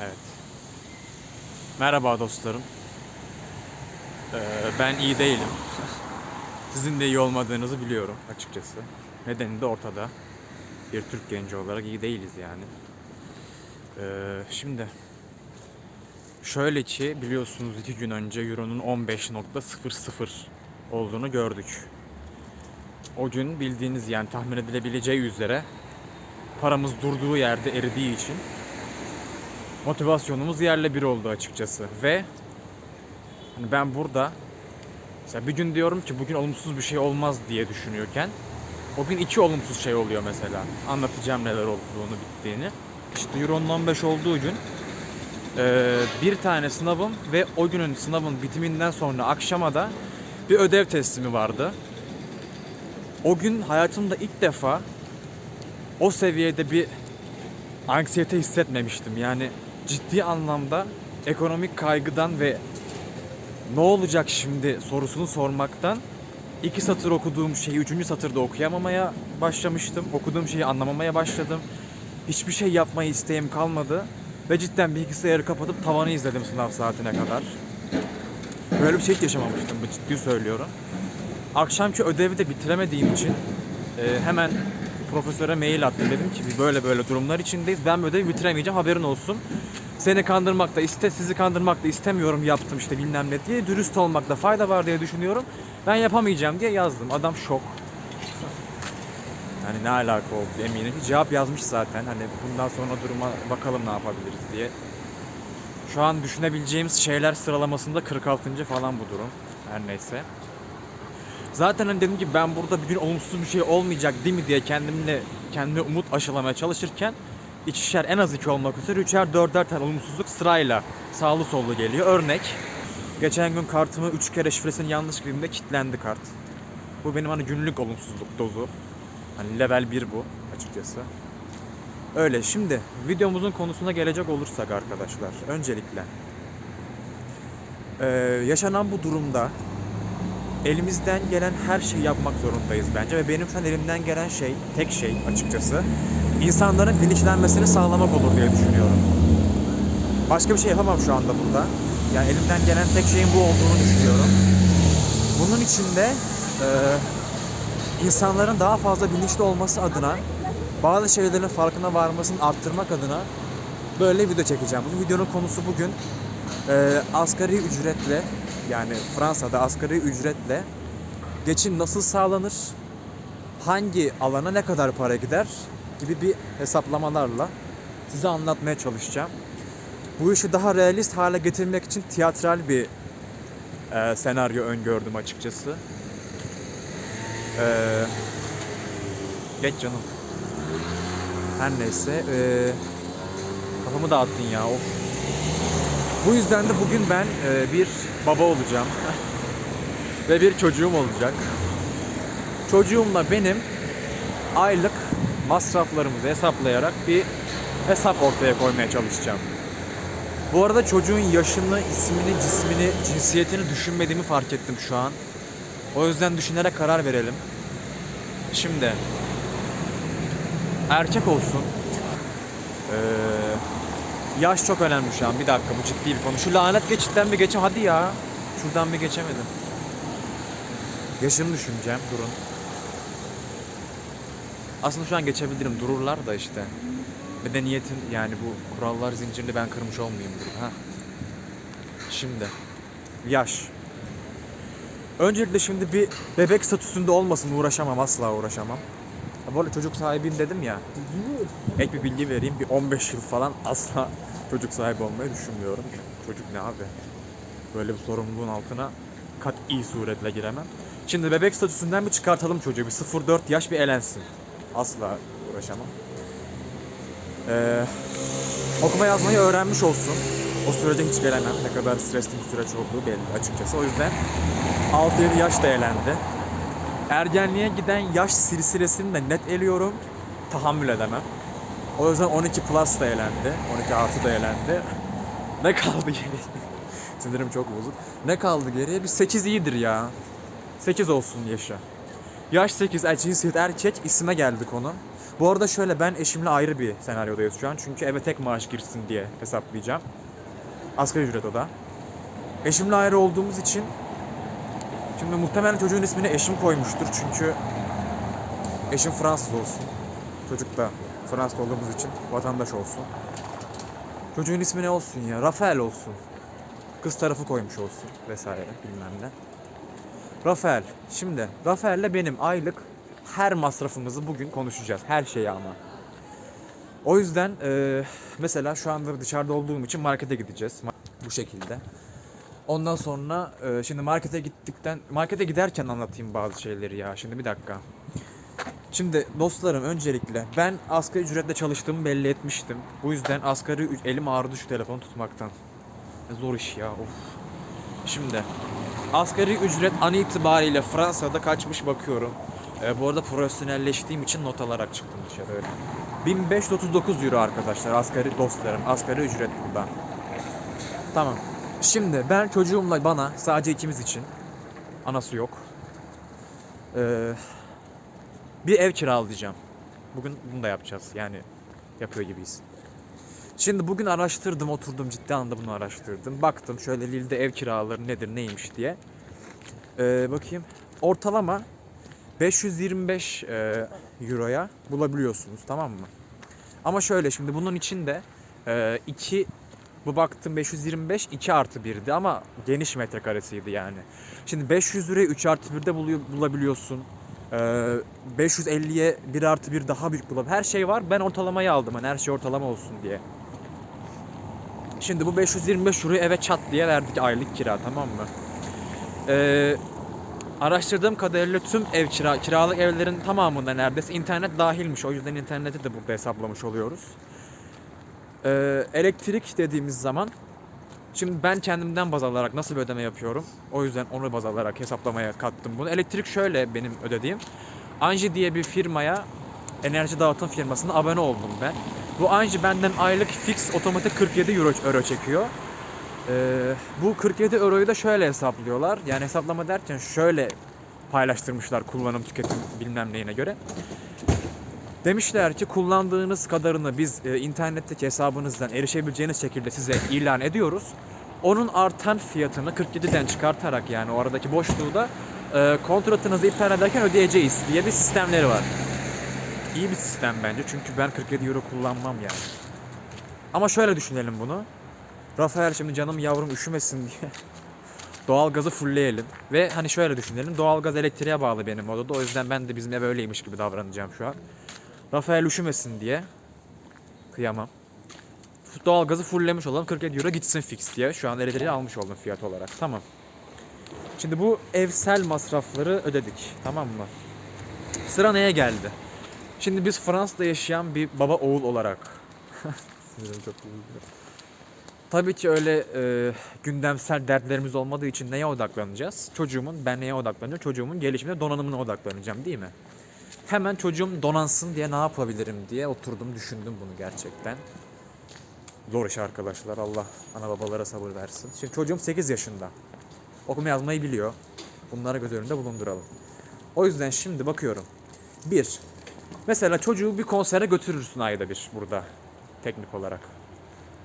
Evet. Merhaba dostlarım. Ee, ben iyi değilim. Sizin de iyi olmadığınızı biliyorum açıkçası. Nedeni de ortada. Bir Türk genci olarak iyi değiliz yani. Ee, şimdi şöyle ki biliyorsunuz iki gün önce Euro'nun 15.00 olduğunu gördük. O gün bildiğiniz yani tahmin edilebileceği üzere paramız durduğu yerde eridiği için motivasyonumuz yerle bir oldu açıkçası ve hani ben burada mesela bir gün diyorum ki bugün olumsuz bir şey olmaz diye düşünüyorken o gün iki olumsuz şey oluyor mesela. Anlatacağım neler olduğunu bittiğini. İşte Euro'nun 15 olduğu gün bir tane sınavım ve o günün sınavın bitiminden sonra akşama da bir ödev teslimi vardı. O gün hayatımda ilk defa o seviyede bir anksiyete hissetmemiştim. Yani ciddi anlamda ekonomik kaygıdan ve ne olacak şimdi sorusunu sormaktan iki satır okuduğum şeyi üçüncü satırda okuyamamaya başlamıştım. Okuduğum şeyi anlamamaya başladım. Hiçbir şey yapmayı isteğim kalmadı. Ve cidden bilgisayarı kapatıp tavanı izledim sınav saatine kadar. Böyle bir şey hiç yaşamamıştım ciddi söylüyorum. Akşamki ödevi de bitiremediğim için e, hemen profesöre mail attım. Dedim ki böyle böyle durumlar içindeyiz. Ben ödevi bitiremeyeceğim haberin olsun. Seni kandırmak da iste, sizi kandırmak da istemiyorum yaptım işte bilmem ne diye. Dürüst olmakta fayda var diye düşünüyorum. Ben yapamayacağım diye yazdım. Adam şok. Yani ne alaka oldu eminim ki cevap yazmış zaten. Hani bundan sonra duruma bakalım ne yapabiliriz diye. Şu an düşünebileceğimiz şeyler sıralamasında 46. falan bu durum. Her neyse. Zaten hani dedim ki ben burada bir gün olumsuz bir şey olmayacak değil mi diye kendimle kendime umut aşılamaya çalışırken ikişer en az iki olmak üzere üçer dörder tane olumsuzluk sırayla sağlı sollu geliyor. Örnek geçen gün kartımı üç kere şifresini yanlış girdiğimde kilitlendi kart. Bu benim hani günlük olumsuzluk dozu. Hani level 1 bu açıkçası. Öyle şimdi videomuzun konusuna gelecek olursak arkadaşlar öncelikle eee, yaşanan bu durumda elimizden gelen her şeyi yapmak zorundayız bence ve benim şu an elimden gelen şey, tek şey açıkçası insanların bilinçlenmesini sağlamak olur diye düşünüyorum. Başka bir şey yapamam şu anda burada. Yani elimden gelen tek şeyin bu olduğunu düşünüyorum. Bunun için de e, insanların daha fazla bilinçli olması adına bazı şeylerin farkına varmasını arttırmak adına böyle video çekeceğim. Bu videonun konusu bugün e, asgari ücretle yani Fransa'da asgari ücretle geçim nasıl sağlanır, hangi alana ne kadar para gider gibi bir hesaplamalarla size anlatmaya çalışacağım. Bu işi daha realist hale getirmek için tiyatral bir e, senaryo öngördüm açıkçası. E, geç canım. Her neyse. E, kafamı dağıttın ya. Of. Bu yüzden de bugün ben e, bir baba olacağım. Ve bir çocuğum olacak. Çocuğumla benim aylık masraflarımızı hesaplayarak bir hesap ortaya koymaya çalışacağım. Bu arada çocuğun yaşını, ismini, cismini, cinsiyetini düşünmediğimi fark ettim şu an. O yüzden düşünerek karar verelim. Şimdi erkek olsun. Ee, yaş çok önemli şu an. Bir dakika bu ciddi bir konu. Şu lanet geçitten bir geçem. Hadi ya. Şuradan bir geçemedim. Yaşını düşüneceğim. Durun. Aslında şu an geçebilirim. Dururlar da işte. Medeniyetin yani bu kurallar zincirini ben kırmış olmayayım. Ha. Şimdi. Yaş. Öncelikle şimdi bir bebek statüsünde olmasın uğraşamam asla uğraşamam. Bu arada çocuk sahibiyim dedim ya. Ek bir bilgi vereyim. Bir 15 yıl falan asla çocuk sahibi olmayı düşünmüyorum. Çocuk ne abi? Böyle bir sorumluluğun altına kat iyi suretle giremem. Şimdi bebek statüsünden bir çıkartalım çocuğu. Bir 0-4 yaş bir elensin. Asla uğraşamam. Ee, okuma yazmayı öğrenmiş olsun. O sürece hiç gelemem. Ne kadar stresli bir süreç olduğu belli açıkçası. O yüzden 6-7 yaş da elendi. Ergenliğe giden yaş silsilesini de net eliyorum. Tahammül edemem. O yüzden 12 plus da elendi. 12 artı da elendi. Ne kaldı geriye? Sinirim çok bozuk. Ne kaldı geriye? Bir 8 iyidir ya. 8 olsun yaşa. Yaş 8, er, cinsiyet erkek, isime geldi konu. Bu arada şöyle ben eşimle ayrı bir senaryodayız şu an. Çünkü eve tek maaş girsin diye hesaplayacağım. Asgari ücret o da. Eşimle ayrı olduğumuz için şimdi muhtemelen çocuğun ismini eşim koymuştur. Çünkü eşim Fransız olsun. Çocuk da Fransız olduğumuz için vatandaş olsun. Çocuğun ismi ne olsun ya? Rafael olsun. Kız tarafı koymuş olsun vesaire bilmem ne. Rafael. Şimdi Rafael'le benim aylık her masrafımızı bugün konuşacağız. Her şeyi ama. O yüzden e, mesela şu anda dışarıda olduğum için markete gideceğiz. Bu şekilde. Ondan sonra e, şimdi markete gittikten markete giderken anlatayım bazı şeyleri ya. Şimdi bir dakika. Şimdi dostlarım öncelikle ben asgari ücretle çalıştığımı belli etmiştim. Bu yüzden asgari elim ağrıdı şu telefonu tutmaktan. Zor iş ya of. Şimdi asgari ücret an itibariyle Fransa'da kaçmış bakıyorum. Ee, bu arada profesyonelleştiğim için not alarak çıktım dışarı öyle. 1539 euro arkadaşlar asgari dostlarım. Asgari ücret burada. Tamam. Şimdi ben çocuğumla bana sadece ikimiz için anası yok. Ee, bir ev kiralayacağım. Bugün bunu da yapacağız. Yani yapıyor gibiyiz. Şimdi bugün araştırdım, oturdum ciddi anlamda bunu araştırdım. Baktım şöyle Lille'de ev kiraları nedir, neymiş diye. Ee, bakayım. Ortalama 525 e, euroya bulabiliyorsunuz tamam mı? Ama şöyle şimdi bunun içinde e, iki bu baktım 525 2 artı 1'di ama geniş metrekaresiydi yani. Şimdi 500 liraya 3 artı 1'de buluyor, bulabiliyorsun. Ee, 550'ye 1 artı 1 daha büyük bulabiliyorsun. Her şey var. Ben ortalamayı aldım. Hani her şey ortalama olsun diye. Şimdi bu 525 euroyu eve çat diye verdik aylık kira tamam mı? Ee, araştırdığım kadarıyla tüm ev kira, kiralık evlerin tamamında neredeyse internet dahilmiş. O yüzden interneti de burada hesaplamış oluyoruz. Ee, elektrik dediğimiz zaman Şimdi ben kendimden baz alarak nasıl bir ödeme yapıyorum? O yüzden onu baz alarak hesaplamaya kattım bunu. Elektrik şöyle benim ödediğim. Anji diye bir firmaya, enerji dağıtım firmasına abone oldum ben. Bu Anji benden aylık fix otomatik 47 euro, euro çekiyor. Ee, bu 47 euroyu da şöyle hesaplıyorlar. Yani hesaplama derken şöyle paylaştırmışlar kullanım tüketim bilmem neyine göre. Demişler ki kullandığınız kadarını biz e, internetteki hesabınızdan erişebileceğiniz şekilde size ilan ediyoruz. Onun artan fiyatını 47'den çıkartarak yani o aradaki boşluğu da e, kontratınızı iptal ederken ödeyeceğiz diye bir sistemleri var. İyi bir sistem bence çünkü ben 47 euro kullanmam yani. Ama şöyle düşünelim bunu. Rafael şimdi canım yavrum üşümesin diye doğalgazı fullleyelim. Ve hani şöyle düşünelim. Doğalgaz elektriğe bağlı benim odada. O yüzden ben de bizim ev öyleymiş gibi davranacağım şu an. Rafael üşümesin diye. Kıyamam. Doğalgazı fulllemiş olalım. 47 euro gitsin fix diye. Şu an elektriği almış oldum fiyat olarak. Tamam. Şimdi bu evsel masrafları ödedik. Tamam mı? Sıra neye geldi? Şimdi biz Fransa'da yaşayan bir baba oğul olarak çok. Tabii ki öyle e, gündemsel dertlerimiz olmadığı için neye odaklanacağız? Çocuğumun, ben neye odaklanıyorum? Çocuğumun gelişimine, donanımına odaklanacağım değil mi? Hemen çocuğum donansın diye ne yapabilirim diye oturdum düşündüm bunu gerçekten. Zor iş arkadaşlar. Allah ana babalara sabır versin. Şimdi çocuğum 8 yaşında. Okuma yazmayı biliyor. Bunları göz önünde bulunduralım. O yüzden şimdi bakıyorum. Bir, mesela çocuğu bir konsere götürürsün ayda bir burada teknik olarak.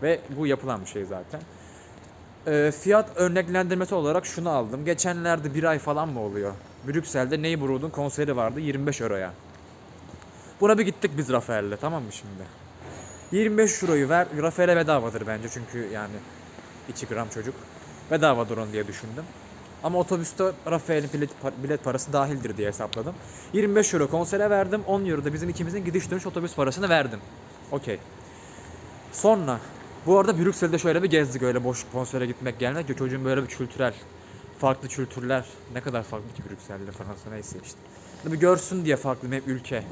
Ve bu yapılan bir şey zaten. Ee, fiyat örneklendirmesi olarak şunu aldım. Geçenlerde bir ay falan mı oluyor? Brüksel'de Neighborhood'un konseri vardı 25 euroya. Buna bir gittik biz Rafael'le tamam mı şimdi? 25 euroyu ver, Rafael'e bedavadır bence çünkü yani 2 gram çocuk. Bedavadır onu diye düşündüm. Ama otobüste Rafael'in bilet, bilet parası dahildir diye hesapladım. 25 euro konsere verdim, 10 euro da bizim ikimizin gidiş dönüş otobüs parasını verdim. Okey. Sonra bu arada Brüksel'de şöyle bir gezdik öyle boş konsere gitmek gelmek. Çocuğun böyle bir kültürel farklı kültürler ne kadar farklı ki Brüksel'le Fransa neyse işte. Bir görsün diye farklı bir ülke.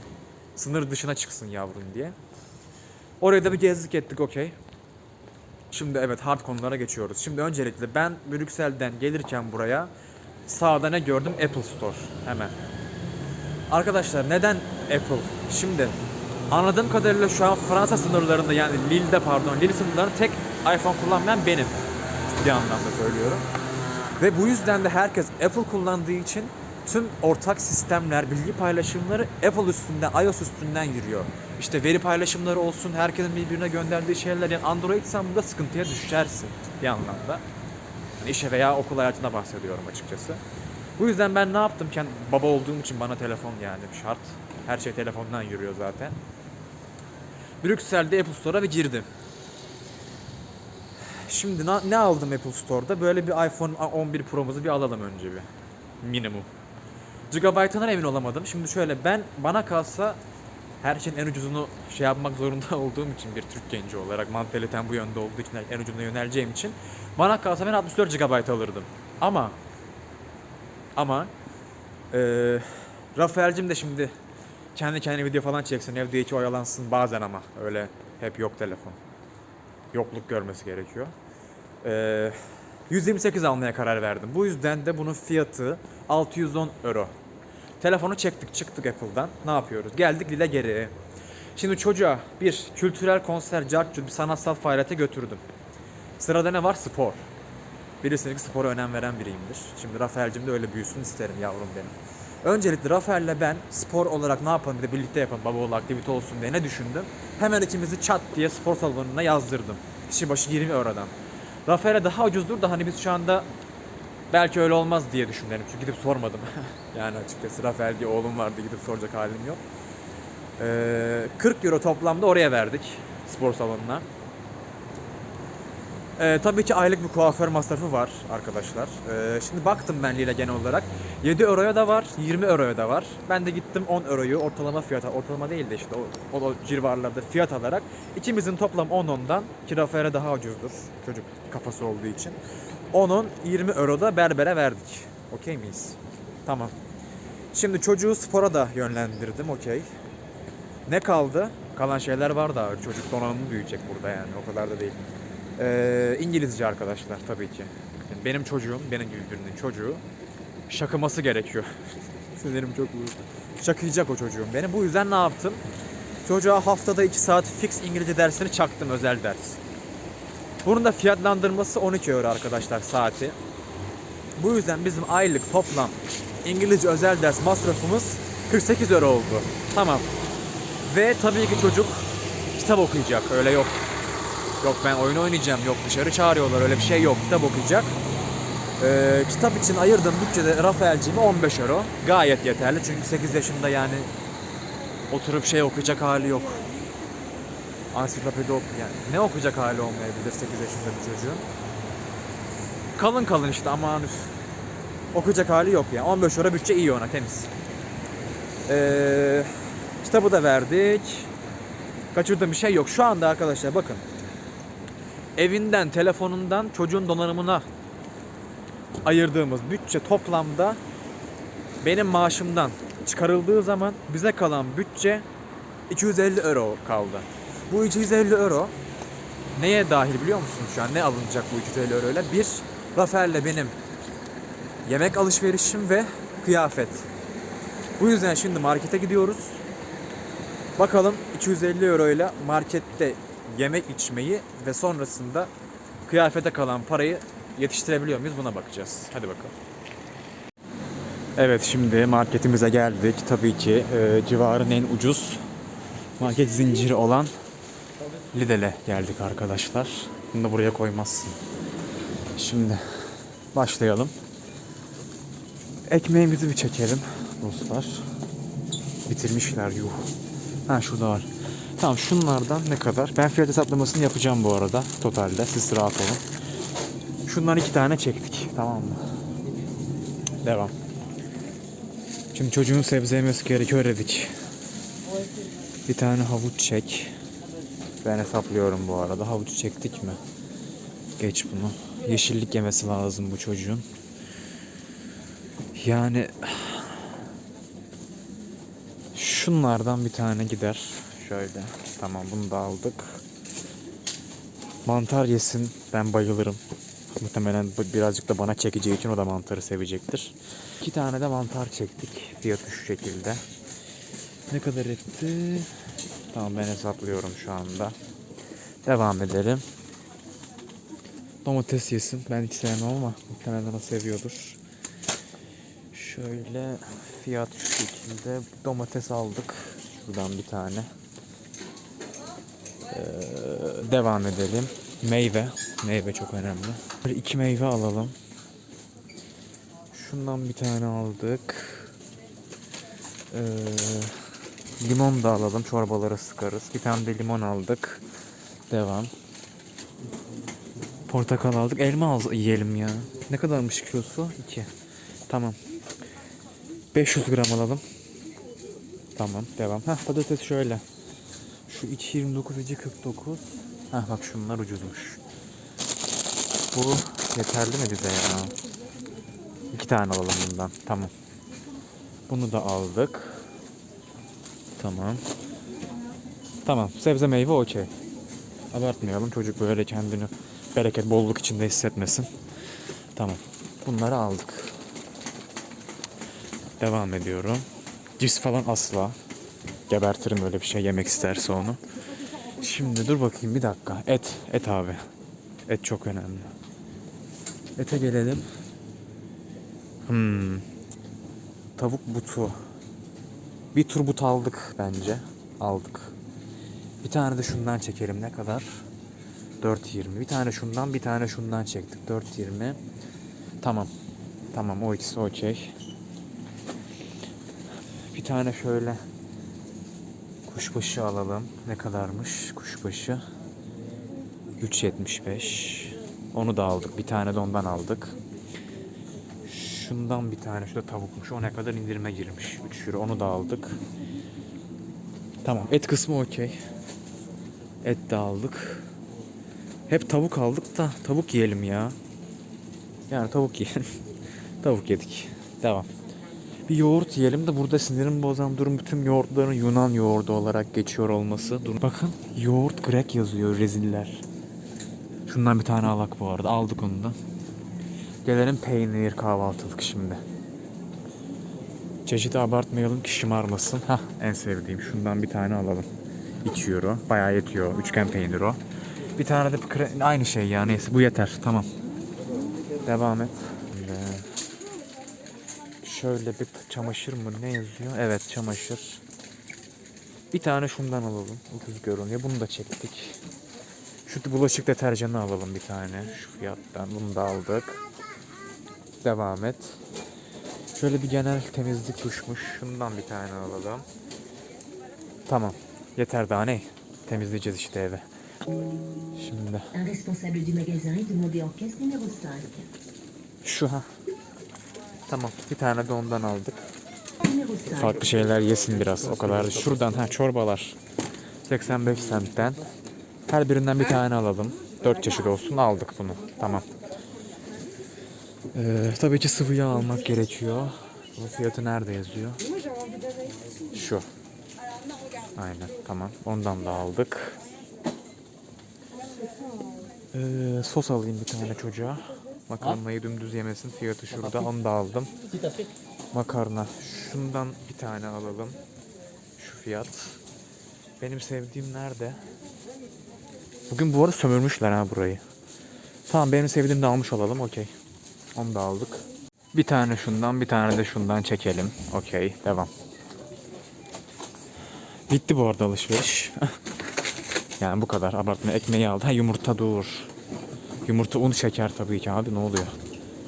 Sınır dışına çıksın yavrum diye. Oraya da bir gezdik ettik okey. Şimdi evet hard konulara geçiyoruz. Şimdi öncelikle ben Brüksel'den gelirken buraya sağda ne gördüm? Apple Store hemen. Arkadaşlar neden Apple? Şimdi anladığım kadarıyla şu an Fransa sınırlarında yani Lille'de pardon Lille sınırlarında tek iPhone kullanmayan benim. Ciddi anlamda söylüyorum. Ve bu yüzden de herkes Apple kullandığı için tüm ortak sistemler, bilgi paylaşımları Apple üstünden, iOS üstünden yürüyor. İşte veri paylaşımları olsun, herkesin birbirine gönderdiği şeyler. Yani Android sen burada sıkıntıya düşersin bir anlamda. Yani işe veya okul hayatına bahsediyorum açıkçası. Bu yüzden ben ne yaptım? Kendi baba olduğum için bana telefon yani şart. Her şey telefondan yürüyor zaten. Brüksel'de Apple Store'a bir girdim. Şimdi ne aldım Apple Store'da? Böyle bir iPhone 11 Pro'muzu bir alalım önce bir. Minimum. Gigabyte'ından emin olamadım. Şimdi şöyle ben bana kalsa her şeyin en ucuzunu şey yapmak zorunda olduğum için bir Türk genci olarak mantalitem bu yönde olduğu için en ucuna yöneleceğim için bana kalsa ben 64 GB alırdım. Ama ama eee Rafael'cim de şimdi kendi kendine video falan çeksin evde hiç oyalansın bazen ama öyle hep yok telefon. Yokluk görmesi gerekiyor. Eee 128 almaya karar verdim. Bu yüzden de bunun fiyatı 610 euro. Telefonu çektik çıktık Apple'dan. Ne yapıyoruz? Geldik Lille geri. Şimdi çocuğa bir kültürel konser, cartçut bir sanatsal faaliyete götürdüm. Sırada ne var? Spor. Bilirsiniz ki spora önem veren biriyimdir. Şimdi Rafael'cim de öyle büyüsün isterim yavrum benim. Öncelikle Rafael'le ben spor olarak ne yapalım bir de birlikte yapalım baba oğlu aktivite olsun diye ne düşündüm? Hemen ikimizi çat diye spor salonuna yazdırdım. Kişi başı 20 eurodan. Rafael'e daha ucuzdur da hani biz şu anda belki öyle olmaz diye düşündüm. Çünkü gidip sormadım. yani açıkçası Rafael diye oğlum vardı gidip soracak halim yok. Ee, 40 euro toplamda oraya verdik spor salonuna. Ee, tabii ki aylık bir kuaför masrafı var arkadaşlar. Ee, şimdi baktım ben Lille genel olarak. 7 euroya da var, 20 euroya da var. Ben de gittim 10 euroyu ortalama fiyata, ortalama değil de işte o, o, civarlarda fiyat alarak ikimizin toplam 10 ondan ki Rafael'e daha ucuzdur çocuk kafası olduğu için. 10'un 20 euro da berbere verdik. Okey miyiz? Tamam. Şimdi çocuğu spora da yönlendirdim okey. Ne kaldı? Kalan şeyler var da çocuk donanımı büyüyecek burada yani o kadar da değil. Ee, İngilizce arkadaşlar tabii ki. Yani benim çocuğum, benim gibi birinin çocuğu şakıması gerekiyor. Sinirim çok bozuldu. Şakıyacak o çocuğum benim. Bu yüzden ne yaptım? Çocuğa haftada 2 saat fix İngilizce dersini çaktım özel ders. Bunun da fiyatlandırması 12 euro arkadaşlar saati. Bu yüzden bizim aylık toplam İngilizce özel ders masrafımız 48 euro oldu. Tamam. Ve tabii ki çocuk kitap okuyacak. Öyle yok. Yok ben oyun oynayacağım. Yok dışarı çağırıyorlar. Öyle bir şey yok. Kitap okuyacak. Ee, kitap için ayırdığım bütçede Rafael'cime 15 euro. Gayet yeterli. Çünkü 8 yaşında yani oturup şey okuyacak hali yok. Ansiklopedi ok yani ne okuyacak hali olmayabilir 8 yaşında bir çocuğun. Kalın kalın işte aman üf. Okuyacak hali yok yani. 15 euro bütçe iyi ona temiz. Ee, kitabı da verdik. Kaçırdığım bir şey yok. Şu anda arkadaşlar bakın. Evinden, telefonundan çocuğun donanımına ayırdığımız bütçe toplamda benim maaşımdan çıkarıldığı zaman bize kalan bütçe 250 euro kaldı. Bu 250 euro neye dahil biliyor musunuz şu an? Ne alınacak bu 250 euro ile? Bir, Rafael'le benim yemek alışverişim ve kıyafet. Bu yüzden şimdi markete gidiyoruz. Bakalım 250 euro ile markette yemek içmeyi ve sonrasında kıyafete kalan parayı yetiştirebiliyor muyuz buna bakacağız. Hadi bakalım. Evet şimdi marketimize geldik. Tabii ki e, civarın en ucuz market zinciri olan Lidl'e geldik arkadaşlar. Bunu da buraya koymazsın. Şimdi başlayalım. Ekmeğimizi bir çekelim dostlar. Bitirmişler yuh. Ha şurada var. Tamam şunlardan ne kadar? Ben fiyat hesaplamasını yapacağım bu arada totalde. Siz rahat olun. Şundan iki tane çektik. Tamam mı? Devam. Şimdi çocuğun sebze yemesi gerekiyor dedik. Bir tane havuç çek. Ben hesaplıyorum bu arada. Havuç çektik mi? Geç bunu. Yeşillik yemesi lazım bu çocuğun. Yani şunlardan bir tane gider. Şöyle. Tamam bunu da aldık. Mantar yesin. Ben bayılırım. Muhtemelen birazcık da bana çekeceği için o da mantarı sevecektir. İki tane de mantar çektik. Fiyatı şu şekilde. Ne kadar etti? Tamam ben hesaplıyorum şu anda. Devam edelim. Domates yesin. Ben hiç sevmem ama muhtemelen o seviyordur. Şöyle fiyat şu şekilde domates aldık. Şuradan bir tane. Ee, devam edelim. Meyve. Meyve çok önemli. Böyle iki meyve alalım. Şundan bir tane aldık. Ee, limon da alalım. Çorbalara sıkarız. Bir tane de limon aldık. Devam. Portakal aldık. Elma al yiyelim ya. Ne kadarmış kilosu? 2. Tamam. 500 gram alalım. Tamam. Devam. Heh patates şöyle. Şu 2.29 2.49. Heh bak şunlar ucuzmuş. Bu yeterli mi bize ya? İki tane alalım bundan. Tamam. Bunu da aldık. Tamam. Tamam. Sebze meyve okey. Abartmayalım. Çocuk böyle kendini bereket, bolluk içinde hissetmesin. Tamam. Bunları aldık. Devam ediyorum. Cips falan asla. Gebertirim öyle bir şey yemek isterse onu. Şimdi dur bakayım bir dakika. Et. Et abi. Et çok önemli. Ete gelelim. Hmm. Tavuk butu. Bir tur but aldık bence. Aldık. Bir tane de şundan çekelim. Ne kadar? 4.20. Bir tane şundan, bir tane şundan çektik. 4.20. Tamam. Tamam o ikisi okey. Bir tane şöyle kuşbaşı alalım. Ne kadarmış kuşbaşı? 3.75. Onu da aldık. Bir tane de ondan aldık. Şundan bir tane. Şu da tavukmuş. O ne kadar indirime girmiş. 3 euro. Onu da aldık. Tamam. Et kısmı okey. Et de aldık. Hep tavuk aldık da tavuk yiyelim ya. Yani tavuk yiyelim. tavuk yedik. Devam. Bir yoğurt yiyelim de burada sinirim bozan durum bütün yoğurtların Yunan yoğurdu olarak geçiyor olması. Dur bakın yoğurt grek yazıyor reziller. Şundan bir tane alak bu arada. Aldık onu da. Gelelim peynir kahvaltılık şimdi. Çeşidi abartmayalım ki şımarmasın. Hah en sevdiğim. Şundan bir tane alalım. 2 euro. Bayağı yetiyor. Üçgen peynir o. Bir tane de kre- aynı şey ya neyse bu yeter. Tamam. Devam et. Şöyle bir çamaşır mı ne yazıyor? Evet çamaşır. Bir tane şundan alalım. Ucuz görünüyor. Bunu da çektik. Şu bulaşık deterjanı alalım bir tane. Şu fiyattan. Bunu da aldık. Devam et. Şöyle bir genel temizlik tuşmuş. Şundan bir tane alalım. Tamam. Yeter daha ne? Temizleyeceğiz işte eve. Şimdi Un responsable du magasin est demandé en caisse numéro 5. şu ha. Tamam. Bir tane de ondan aldık. Numéro 5. Farklı şeyler yesin biraz. O kadar. Şuradan ha çorbalar. 85 centten. Her birinden bir tane alalım. 4 çeşit olsun. Aldık bunu. Tamam. Ee, tabii ki sıvı yağ almak gerekiyor. Bunun fiyatı nerede yazıyor? Şu. Aynen tamam. Ondan da aldık. Ee, sos alayım bir tane çocuğa. Makarnayı dümdüz yemesin. Fiyatı şurada. Onu da aldım. Makarna. Şundan bir tane alalım. Şu fiyat. Benim sevdiğim nerede? Bugün bu arada sömürmüşler ha burayı. Tamam benim sevdiğimi de almış olalım. Okey. Onu da aldık. Bir tane şundan bir tane de şundan çekelim. Okey. Devam. Bitti bu arada alışveriş. yani bu kadar abartma. Ekmeği aldı. Ha yumurta dur. Yumurta un şeker tabii ki abi ne oluyor?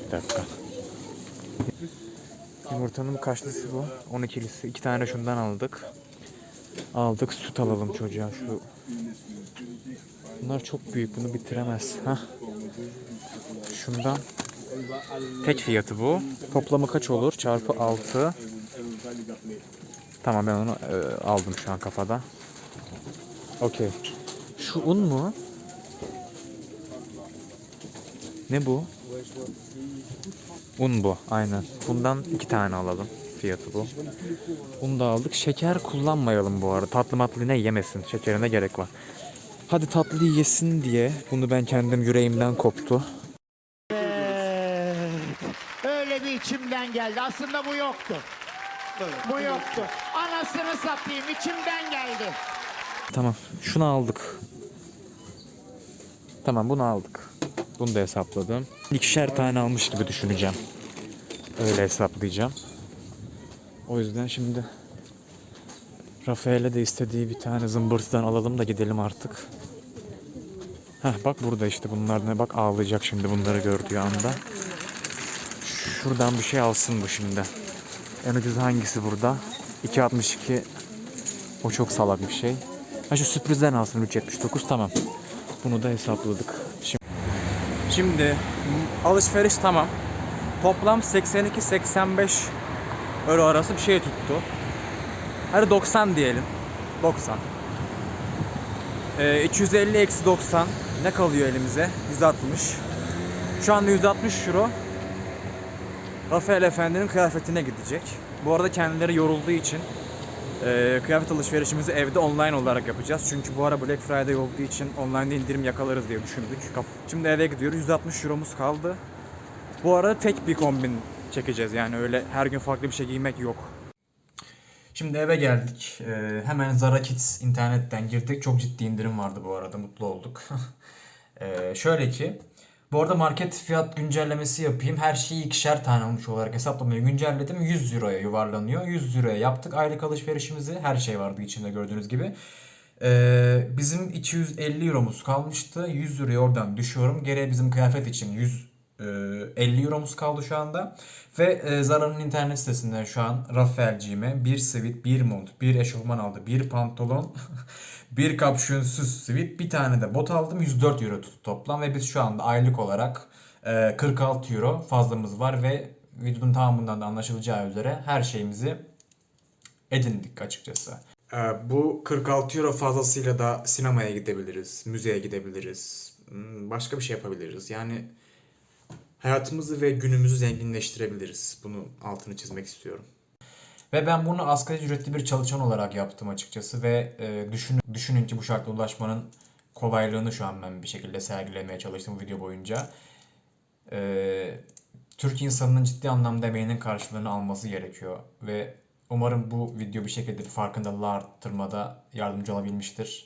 Bir dakika. Yumurtanın kaçlısı bu? 12'lisi. İki tane şundan aldık. Aldık. Süt alalım çocuğa. Şu Bunlar çok büyük. Bunu bitiremez. Ha? Şundan tek fiyatı bu. Toplamı kaç olur? Çarpı 6. Tamam ben onu e, aldım şu an kafada. Okey. Şu un mu? Ne bu? Un bu. Aynen. Bundan iki tane alalım. Fiyatı bu. Bunu da aldık. Şeker kullanmayalım bu arada. Tatlı matlı ne yemesin. Şekerine gerek var. Hadi tatlıyı yesin diye bunu ben kendim yüreğimden koptu. Ee, Öyle bir içimden geldi. Aslında bu yoktu. Bu yoktu. Anasını satayım içimden geldi. Tamam. Şunu aldık. Tamam bunu aldık. Bunu da hesapladım. İkişer tane almış gibi düşüneceğim. Öyle hesaplayacağım. O yüzden şimdi Rafael'e de istediği bir tane zımbırtıdan alalım da gidelim artık. Heh bak burada işte bunlar ne bak ağlayacak şimdi bunları gördüğü anda. Şuradan bir şey alsın bu şimdi. En ucuz hangisi burada? 2.62 o çok salak bir şey. Ha şu sürprizden alsın 3.79 tamam. Bunu da hesapladık. Şimdi, şimdi alışveriş tamam. Toplam 82-85 euro arası bir şey tuttu. Hadi 90 diyelim. 90. Ee, 250 eksi 90 ne kalıyor elimize? 160. Şu anda 160 euro Rafael Efendi'nin kıyafetine gidecek. Bu arada kendileri yorulduğu için e, kıyafet alışverişimizi evde online olarak yapacağız. Çünkü bu ara Black Friday olduğu için online'da indirim yakalarız diye düşündük. Şimdi eve gidiyoruz. 160 euromuz kaldı. Bu arada tek bir kombin çekeceğiz. Yani öyle her gün farklı bir şey giymek yok. Şimdi eve geldik. Ee, hemen Zara Kids internetten girdik. Çok ciddi indirim vardı bu arada. Mutlu olduk. Ee, şöyle ki. Bu arada market fiyat güncellemesi yapayım. Her şeyi ikişer tane almış olarak hesaplamayı güncelledim. 100 euroya yuvarlanıyor. 100 euroya yaptık aylık alışverişimizi. Her şey vardı içinde gördüğünüz gibi. Ee, bizim 250 euromuz kalmıştı. 100 euroya oradan düşüyorum. Geriye bizim kıyafet için 100 e, 50 euromuz kaldı şu anda. Ve e, Zara'nın internet sitesinden şu an Rafael'ciğime bir sivit, bir mont, bir eşofman aldı, bir pantolon, bir kapşonsuz sivit, bir tane de bot aldım. 104 euro tuttu toplam ve biz şu anda aylık olarak e, 46 euro fazlamız var ve videonun tamamından da anlaşılacağı üzere her şeyimizi edindik açıkçası. Ee, bu 46 euro fazlasıyla da sinemaya gidebiliriz, müzeye gidebiliriz, hmm, başka bir şey yapabiliriz. Yani hayatımızı ve günümüzü zenginleştirebiliriz. Bunu altını çizmek istiyorum. Ve ben bunu asgari ücretli bir çalışan olarak yaptım açıkçası ve e, düşünün, düşünün ki bu şartla ulaşmanın kolaylığını şu an ben bir şekilde sergilemeye çalıştım bu video boyunca. E, Türk insanının ciddi anlamda emeğinin karşılığını alması gerekiyor ve umarım bu video bir şekilde farkındalığı arttırmada yardımcı olabilmiştir.